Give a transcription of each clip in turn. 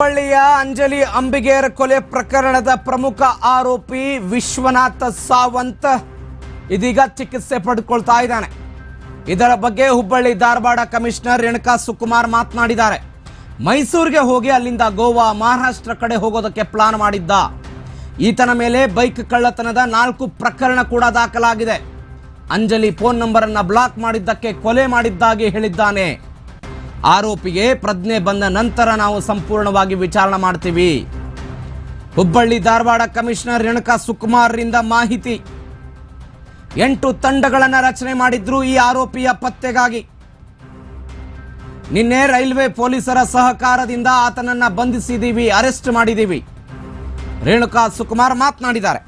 ಹುಬ್ಬಳ್ಳಿಯ ಅಂಜಲಿ ಅಂಬಿಗೇರ್ ಕೊಲೆ ಪ್ರಕರಣದ ಪ್ರಮುಖ ಆರೋಪಿ ವಿಶ್ವನಾಥ ಸಾವಂತ್ ಇದೀಗ ಚಿಕಿತ್ಸೆ ಪಡೆದುಕೊಳ್ತಾ ಇದ್ದಾನೆ. ಇದರ ಬಗ್ಗೆ ಹುಬ್ಬಳ್ಳಿ ಧಾರವಾಡ ಕಮಿಷನರ್ ರೇಣುಕಾ ಸುಕುಮಾರ್ ಮಾತನಾಡಿದ್ದಾರೆ. ಮೈಸೂರಿಗೆ ಹೋಗಿ ಅಲ್ಲಿಂದ ಗೋವಾ, ಮಹಾರಾಷ್ಟ್ರ ಕಡೆ ಹೋಗೋದಕ್ಕೆ ಪ್ಲಾನ್ ಮಾಡಿದ್ದ. ಈತನ ಮೇಲೆ ಬೈಕ್ ಕಳ್ಳತನದ ನಾಲ್ಕು ಪ್ರಕರಣ ಕೂಡ ದಾಖಲಾಗಿದೆ. ಅಂಜಲಿ ಫೋನ್ ನಂಬರ್ ಅನ್ನ ಬ್ಲಾಕ್ ಮಾಡಿದ್ದಕ್ಕೆ ಕೊಲೆ ಮಾಡಿದ್ದಾಗಿ ಹೇಳಿದ್ದಾನೆ. ಆರೋಪಿಗೆ ಪ್ರಜ್ಞೆ ಬಂದ ನಂತರ ನಾವು ಸಂಪೂರ್ಣವಾಗಿ ವಿಚಾರಣೆ ಮಾಡ್ತೀವಿ. ಹುಬ್ಬಳ್ಳಿ ಧಾರವಾಡ ಕಮಿಷನರ್ ರೇಣುಕಾ ಸುಕುಮಾರ್ರಿಂದ ಮಾಹಿತಿ. ಎಂಟು ತಂಡಗಳನ್ನು ರಚನೆ ಮಾಡಿದ್ರು ಈ ಆರೋಪಿಯ ಪತ್ತೆಗಾಗಿ. ನಿನ್ನೆ ರೈಲ್ವೆ ಪೊಲೀಸರ ಸಹಕಾರದಿಂದ ಆತನನ್ನ ಬಂಧಿಸಿದೀವಿ, ಅರೆಸ್ಟ್ ಮಾಡಿದ್ದೀವಿ ರೇಣುಕಾ ಸುಕುಮಾರ್ ಮಾತನಾಡಿದ್ದಾರೆ.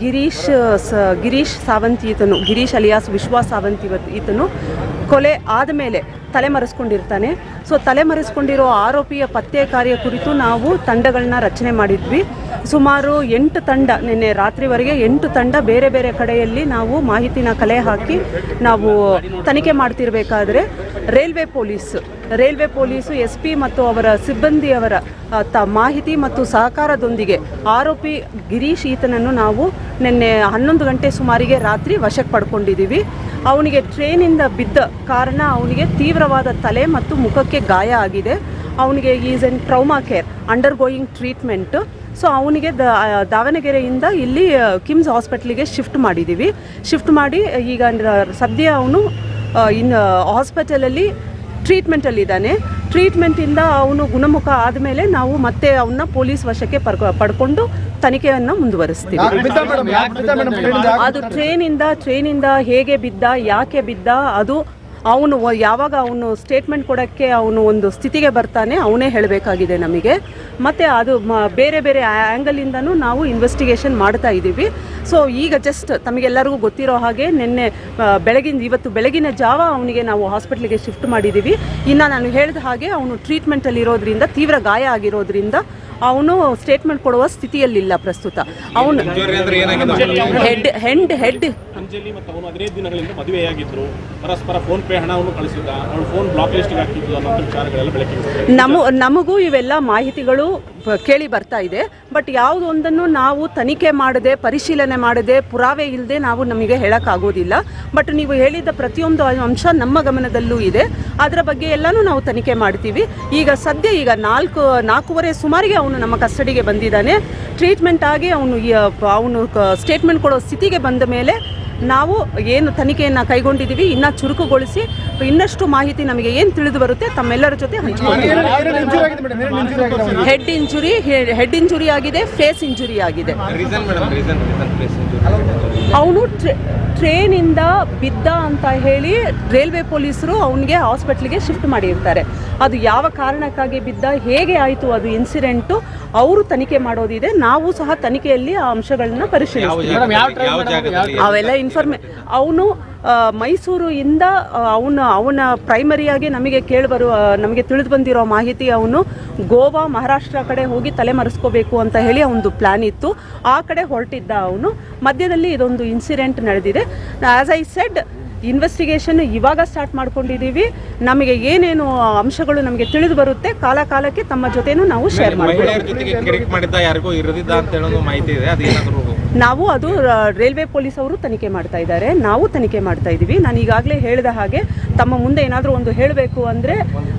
ಗಿರೀಶ್, ಸ, ಗಿರೀಶ್ ಸಾವಂತಿ ಈತನು, ಗಿರೀಶ್ ಅಲಿಯಾಸ್ ವಿಶ್ವಾಸ್ ಸಾವಂತಿ ಈತನು ಕೊಲೆ ಆದಮೇಲೆ ತಲೆಮರೆಸ್ಕೊಂಡಿರ್ತಾನೆ. ಸೊ ತಲೆಮರೆಸ್ಕೊಂಡಿರೋ ಆರೋಪಿಯ ಪತ್ತೆ ಕಾರ್ಯ ಕುರಿತು ನಾವು ತಂಡಗಳನ್ನ ರಚನೆ ಮಾಡಿದ್ವಿ. ಸುಮಾರು ಎಂಟು ತಂಡ, ನಿನ್ನೆ ರಾತ್ರಿವರೆಗೆ ಎಂಟು ತಂಡ ಬೇರೆ ಬೇರೆ ಕಡೆಯಲ್ಲಿ ನಾವು ಮಾಹಿತಿನ ಕಲೆ ಹಾಕಿ ನಾವು ತನಿಖೆ ಮಾಡ್ತಿರ್ಬೇಕಾದ್ರೆ railway police, railway police, S P ಮತ್ತು ಅವರ ಸಿಬ್ಬಂದಿಯವರ ತ ಮಾಹಿತಿ ಮತ್ತು ಸಹಕಾರದೊಂದಿಗೆ ಆರೋಪಿ ಗಿರೀಶ್ ಈತನನ್ನು ನಾವು ನಿನ್ನೆ ಹನ್ನೊಂದು ಗಂಟೆ ಸುಮಾರಿಗೆ ರಾತ್ರಿ ವಶಕ್ಕೆ ಪಡ್ಕೊಂಡಿದ್ದೀವಿ. ಅವನಿಗೆ ಟ್ರೈನಿಂದ ಬಿದ್ದ ಕಾರಣ ಅವನಿಗೆ ತೀವ್ರವಾದ ತಲೆ ಮತ್ತು ಮುಖಕ್ಕೆ ಗಾಯ ಆಗಿದೆ. ಅವನಿಗೆ is an trauma care undergoing treatment so ಅವನಿಗೆ ದ ದಾವಣಗೆರೆಯಿಂದ ಇಲ್ಲಿ ಕಿಮ್ಸ್ ಹಾಸ್ಪಿಟ್ಲಿಗೆ ಶಿಫ್ಟ್ ಮಾಡಿದ್ದೀವಿ ಶಿಫ್ಟ್ ಮಾಡಿ ಈಗ ಸದ್ಯ ಅವನು ಇನ್ನು ಹಾಸ್ಪಿಟಲಲ್ಲಿ ಟ್ರೀಟ್ಮೆಂಟಲ್ಲಿದ್ದಾನೆ ಟ್ರೀಟ್ಮೆಂಟಿಂದ ಅವನು ಗುಣಮುಖ ಆದಮೇಲೆ ನಾವು ಮತ್ತೆ ಅವನ್ನ ಪೊಲೀಸ್ ವಶಕ್ಕೆ ಪಡ್ಕೊ ಪಡ್ಕೊಂಡು ತನಿಖೆಯನ್ನು ಮುಂದುವರಿಸ್ತೀವಿ. ಅದು ಟ್ರೈನಿಂದ ಟ್ರೈನಿಂದ ಹೇಗೆ ಬಿದ್ದ ಯಾಕೆ ಬಿದ್ದ ಅದು ಅವನು ಯಾವಾಗ ಅವನು ಸ್ಟೇಟ್ಮೆಂಟ್ ಕೊಡೋಕ್ಕೆ ಅವನು ಒಂದು ಸ್ಥಿತಿಗೆ ಬರ್ತಾನೆ, ಅವನೇ ಹೇಳಬೇಕಾಗಿದೆ ನಮಗೆ. ಮತ್ತು ಅದು ಬೇರೆ ಬೇರೆ ಆ್ಯಂಗಲಿಂದನೂ ನಾವು ಇನ್ವೆಸ್ಟಿಗೇಷನ್ ಮಾಡ್ತಾ ಇದ್ದೀವಿ. ಸೊ ಈಗ ಜಸ್ಟ್ ತಮಗೆಲ್ಲರಿಗೂ ಗೊತ್ತಿರೋ ಹಾಗೆ ನಿನ್ನೆ ಬೆಳಗಿನ ಇವತ್ತು ಬೆಳಗಿನ ಜಾವ ಅವನಿಗೆ ನಾವು ಹಾಸ್ಪಿಟ್ಲಿಗೆ ಶಿಫ್ಟ್ ಮಾಡಿದ್ದೀವಿ. ಇನ್ನು ನಾನು ಹೇಳಿದ ಹಾಗೆ ಅವನು ಟ್ರೀಟ್ಮೆಂಟಲ್ಲಿರೋದ್ರಿಂದ ತೀವ್ರ ಗಾಯ ಆಗಿರೋದ್ರಿಂದ ಅವನು ಸ್ಟೇಟ್ಮೆಂಟ್ ಕೊಡುವ ಸ್ಥಿತಿಯಲ್ಲಿಲ್ಲ ಪ್ರಸ್ತುತ. ಅವನು ಹೆಡ್ ಹೆಂಡ್ ಹೆಡ್ ಅಂಜಲಿ ಮತ್ತು ಅವನು ಹದಿನೈದು ದಿನಗಳಿಂದ ಮದುವೆಯಾಗಿದ್ರು. ಪರಸ್ಪರ ಫೋನ್ ಪೇ ಹಣವನ್ನು ಕಳಿಸಿದ್ದ. ಅವಳು ಫೋನ್ ಬ್ಲಾಕ್ ಲಿಸ್ಟ್ಗೆ ಹಾಕಿದ್ದು ಅನ್ನೋ ವಿಚಾರಗಳೆಲ್ಲ ಬೆಳಕಿಗೆ ನಮ್ಮ ನಮ ನಮಗೂ ಇವೆಲ್ಲ ಮಾಹಿತಿಗಳು ಬ- ಕೇಳಿ ಬರ್ತಾ ಇದೆ. ಬಟ್ ಯಾವುದೊಂದನ್ನು ನಾವು ತನಿಖೆ ಮಾಡದೆ ಪರಿಶೀಲನೆ ಮಾಡದೆ ಪುರಾವೆ ಇಲ್ಲದೆ ನಾವು ನಮಗೆ ಹೇಳೋಕ್ಕಾಗೋದಿಲ್ಲ. ಬಟ್ ನೀವು ಹೇಳಿದ ಪ್ರತಿಯೊಂದು ಅಂಶ ನಮ್ಮ ಗಮನದಲ್ಲೂ ಇದೆ. ಅದರ ಬಗ್ಗೆ ಎಲ್ಲನೂ ನಾವು ತನಿಖೆ ಮಾಡ್ತೀವಿ. ಈಗ ಸದ್ಯ ಈಗ ನಾಲ್ಕು ನಾಲ್ಕೂವರೆ ಸುಮಾರಿಗೆ ಅವನು ನಮ್ಮ ಕಸ್ಟಡಿಗೆ ಬಂದಿದ್ದಾನೆ ಟ್ರೀಟ್ಮೆಂಟ್ ಆಗಿ ಅವನು ಅವನು ಸ್ಟೇಟ್ಮೆಂಟ್ ಕೊಡೋ ಸ್ಥಿತಿಗೆ ಬಂದ ಮೇಲೆ ನಾವು ಏನು ತನಿಖೆಯನ್ನು ಕೈಗೊಂಡಿದ್ದೀವಿ ಇನ್ನೂ ಚುರುಕುಗೊಳಿಸಿ ಇನ್ನಷ್ಟು ಮಾಹಿತಿ ನಮಗೆ ಏನು ತಿಳಿದು ಬರುತ್ತೆ ತಮ್ಮೆಲ್ಲರ ಜೊತೆ? ಹೆಡ್ ಇಂಜುರಿ ಹೆಡ್ ಇಂಜುರಿ ಆಗಿದೆ ಫೇಸ್ ಇಂಜುರಿ ಆಗಿದೆ ಅವನು ಟ್ರೈನಿಂದ ಬಿದ್ದ ಅಂತ ಹೇಳಿ ರೈಲ್ವೆ ಪೊಲೀಸರು ಅವನಿಗೆ ಹಾಸ್ಪಿಟ್ಲಿಗೆ ಶಿಫ್ಟ್ ಮಾಡಿರ್ತಾರೆ ಅದು ಯಾವ ಕಾರಣಕ್ಕಾಗಿ ಬಿದ್ದ ಹೇಗೆ ಆಯಿತು ಅದು ಇನ್ಸಿಡೆಂಟು ಅವರು ತನಿಖೆ ಮಾಡೋದಿದೆ ನಾವು ಸಹ ತನಿಖೆಯಲ್ಲಿ ಆ ಅಂಶಗಳನ್ನ ಪರಿಶೀಲಿಸ್ತೀವಿ. ಅವೆಲ್ಲ ಇನ್ಫಾರ್ಮೇ ಅವನು ಮೈಸೂರು ಇಂದ ಅವನ ಅವನ ಪ್ರೈಮರಿಯಾಗಿ ನಮಗೆ ಕೇಳಿಬರುವ ನಮಗೆ ತಿಳಿದು ಬಂದಿರೋ ಮಾಹಿತಿ ಅವನು ಗೋವಾ ಮಹಾರಾಷ್ಟ್ರ ಕಡೆ ಹೋಗಿ ತಲೆಮರೆಸ್ಕೋಬೇಕು ಅಂತ ಹೇಳಿ ಅವನದು ಪ್ಲ್ಯಾನ್ ಇತ್ತು. ಆ ಕಡೆ ಹೊರಟಿದ್ದ ಅವನು. ಮಧ್ಯದಲ್ಲಿ ಇದೊಂದು ಇನ್ಸಿಡೆಂಟ್ ನಡೆದಿದೆ. ಆ್ಯಸ್ ಐ ಸೆಡ್ ಇನ್ವೆಸ್ಟಿಗೇಷನ್ ಇವಾಗ ಸ್ಟಾರ್ಟ್ ಮಾಡ್ಕೊಂಡಿದ್ದೀವಿ ನಮಗೆ ಏನೇನು ಅಂಶಗಳು ನಮಗೆ ತಿಳಿದು ಬರುತ್ತೆ ಕಾಲ ಕಾಲಕ್ಕೆ ತಮ್ಮ ಜೊತೆನೂ ನಾವು ಶೇರ್ ಮಾಡ್ತೀವಿ ನಾವು ಅದು ರೈಲ್ವೆ ಪೊಲೀಸ್ ಅವರು ತನಿಖೆ ಮಾಡ್ತಾ ಇದ್ದಾರೆ. ನಾವು ತನಿಖೆ ಮಾಡ್ತಾ ಇದ್ದೀವಿ ನಾನು ಈಗಾಗಲೇ ಹೇಳಿದ ಹಾಗೆ ತಮ್ಮ ಮುಂದೆ ಏನಾದರೂ ಒಂದು ಹೇಳಬೇಕು ಅಂದರೆ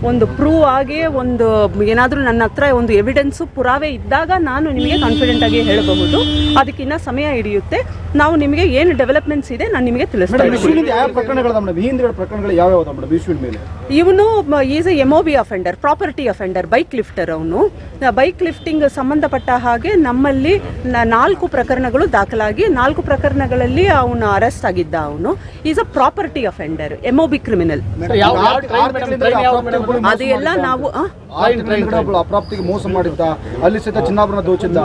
ಒಂದು ಪ್ರೂವ್ ಆಗಿ ಒಂದು ಏನಾದರೂ ನನ್ನ ಹತ್ರ ಒಂದು ಎವಿಡೆನ್ಸು ಪುರಾವೆ ಇದ್ದಾಗ ನಾನು ನಿಮಗೆ ಕಾನ್ಫಿಡೆಂಟ್ ಆಗಿ ಹೇಳಬಹುದು. ಅದಕ್ಕಿನ್ನ ಸಮಯ ಹಿಡಿಯುತ್ತೆ. ನಾವು ನಿಮಗೆ ಏನು ಡೆವಲಪ್ಮೆಂಟ್ಸ್ ಇದೆ ನಾನು ನಿಮಗೆ ತಿಳಿಸ್ತಾ ಮೇಡಮ್ ಯಾವ ಪ್ರಕರಣಗಳು ಮೇಡಮ್ ಈ ಪ್ರಕರಣಗಳು ಯಾವ್ಯಾವ ಮೇಡಮ್ ವಿಶ್ವನ ಮೇಲೆ? ಇವನು is a MOB offender property offender bike lifter ಅವನು. ಬೈಕ್ ಲಿಫ್ಟಿಂಗ್ ಸಂಬಂಧಪಟ್ಟ ಹಾಗೆ ನಮ್ಮಲ್ಲಿ ನಾಲ್ಕು ಪ್ರಕರಣಗಳು ದಾಖಲಾಗಿ ನಾಲ್ಕು ಪ್ರಕರಣಗಳಲ್ಲಿ ಅವನು ಅರೆಸ್ಟ್ ಆಗಿದ್ದ ಅವನು. Is a property offender MOB criminal criminal ಅದೆಲ್ಲ ನಾವು ಆ? ಅಪ್ರಾಪ್ತಿಗೆ ಮೋಸ ಮಾಡಿದ್ದ ಅಲ್ಲಿ ಸಹಿತ ಚಿನ್ನಾಭರಣ ದೋಚಿದ್ದ.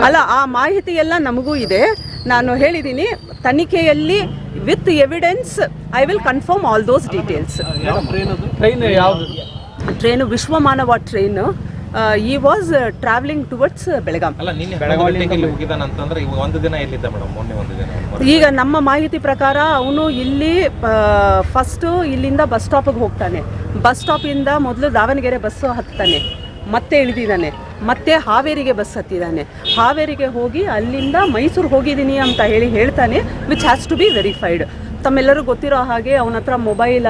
ಅಲ್ಲ ಆ ಮಾಹಿತಿ ಎಲ್ಲ ನಮಗೂ ಇದೆ. ನಾನು ಹೇಳಿದ್ದೀನಿ ತನಿಖೆಯಲ್ಲಿ with evidence I will confirm all those details train Vishwamanava train he was travelling towards Belgaum ಅಲ್ಲ ನಿನ್ನೆ ಬೆಳಗಾವಿಗೆ ಹೋಗಿದ್ದಾನ ಅಂತಂದ್ರೆ ಒಂದು ದಿನ ಎಲ್ಲಿದ್ದ ಮೇಡಮ್? ಮೊನ್ನೆ ಒಂದು ದಿನ ಈಗ ನಮ್ಮ ಮಾಹಿತಿ ಪ್ರಕಾರ ಅವನು ಇಲ್ಲಿ ಫಸ್ಟು ಇಲ್ಲಿಂದ ಬಸ್ ಸ್ಟಾಪಿಗೆ ಹೋಗ್ತಾನೆ. ಬಸ್ ಸ್ಟಾಪಿಂದ ಮೊದಲು ದಾವಣಗೆರೆ ಬಸ್ಸು ಹತ್ತಾನೆ. ಮತ್ತೆ ಇಳಿದಿದ್ದಾನೆ. ಮತ್ತೆ ಹಾವೇರಿಗೆ ಬಸ್ ಹತ್ತಿದ್ದಾನೆ. ಹಾವೇರಿಗೆ ಹೋಗಿ ಅಲ್ಲಿಂದ ಮೈಸೂರು ಹೋಗಿದ್ದೀನಿ ಅಂತ ಹೇಳಿ ಹೇಳ್ತಾನೆ which has to be verified ತಮ್ಮೆಲ್ಲರೂ ಗೊತ್ತಿರೋ ಹಾಗೆ ಅವನ ಹತ್ರ ಮೊಬೈಲ್